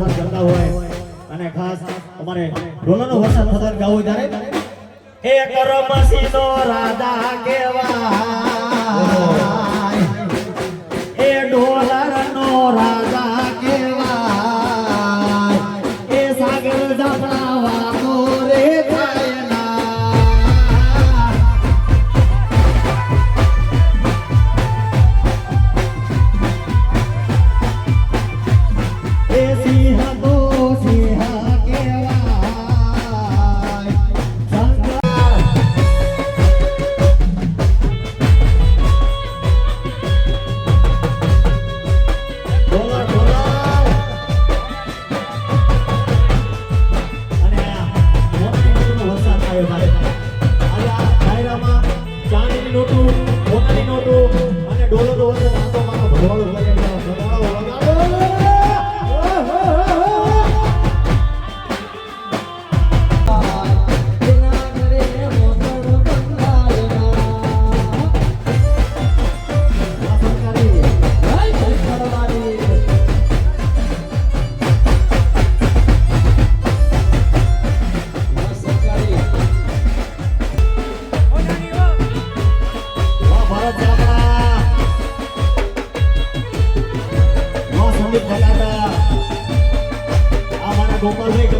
વરસાદ કરતા હોય અને ખાસ અમારે ઢોલાનો વરસાદ થતા ગાવ હોય ત્યારે એ કરમસી નો રાધા કેવા હે ઢોલર નો રાધા ભરવાડો ભરવાડો Como rega